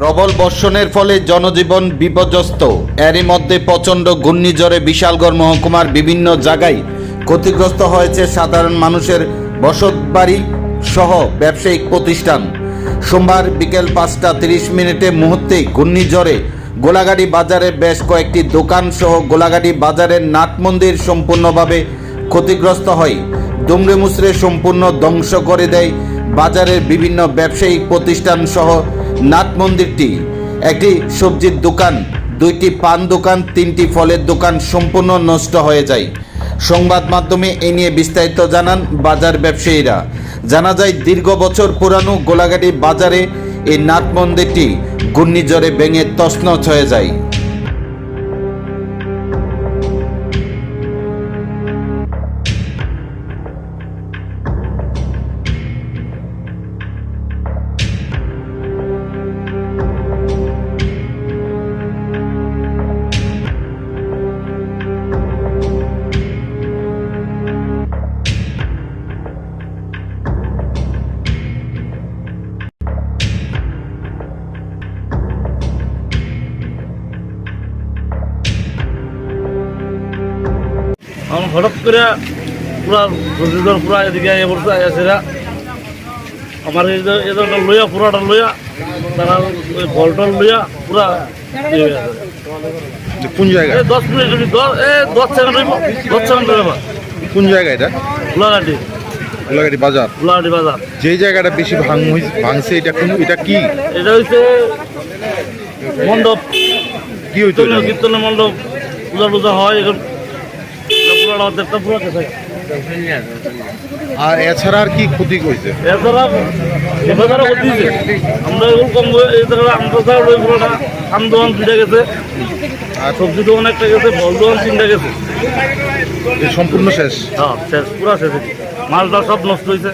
প্রবল বর্ষণের ফলে জনজীবন বিপর্যস্ত। এরই মধ্যে প্রচণ্ড ঘূর্ণিঝড়ে বিশালগড় মহকুমার বিভিন্ন জায়গায় ক্ষতিগ্রস্ত হয়েছে সাধারণ মানুষের বসতবাড়ি সহ ব্যবসায়িক প্রতিষ্ঠান। সোমবার বিকেল পাঁচটা তিরিশ মিনিটে মুহূর্তে ঘূর্ণিঝড়ে গোলাগাড়ি বাজারে বেশ কয়েকটি দোকান সহ গোলাগাড়ি বাজারের নাট মন্দির সম্পূর্ণভাবে ক্ষতিগ্রস্ত হয়। দুমড়ে মুচড়ে সম্পূর্ণ ধ্বংস করে দেয় বাজারের বিভিন্ন ব্যবসায়িক প্রতিষ্ঠান সহ নাট মন্দিরটি একটি সবজির দোকান, দুইটি পান দোকান, তিনটি ফলের দোকান সম্পূর্ণ নষ্ট হয়ে যায়। সংবাদ মাধ্যমে এ নিয়ে বিস্তারিত জানান বাজার ব্যবসায়ীরা। জানা যায়, দীর্ঘ বছর পুরানো গোলাঘাটি বাজারে এই নাট মন্দিরটি ঘূর্ণিঝড়ে ভেঙে তছনছ হয়ে যায়। আমার হঠাৎ করে পুরা রোজিদর পুরা এদিকে এ বলতে এসেরা আমার এদের লইয়া পুরাটা লইয়া তারা ওই বলটল লইয়া পুরা ইয়ে কোন জায়গা? এই দশ মিনিট যদি দশ এ দশ সেকেন্ড হইব দশ সেকেন্ড কোন জায়গা এটা? গোলাঘাটি। গোলাঘাটি বাজার। গোলাঘাটি বাজার। যেই জায়গাটা বেশি ভাঙ ভাঙছে এটা কোন এটা কি? এটা হচ্ছে মণ্ডপ। কি হইতো কীর্তনের কীর্তনের মণ্ডপ। পূজা টুজা হয় এখন এটা পুরাটা অর্ধেকটা পুরা গেছে আর এছাড়া আর কি ক্ষতি হয়েছে এছাড়া আমরা এগুলো কম আমরা গেছে। আর সবজি দোকান একটা গেছে ফল দোকান তিনটা গেছে। সম্পূর্ণ শেষ? হ্যাঁ শেষ পুরা শেষ। মালটা সব নষ্ট হয়েছে।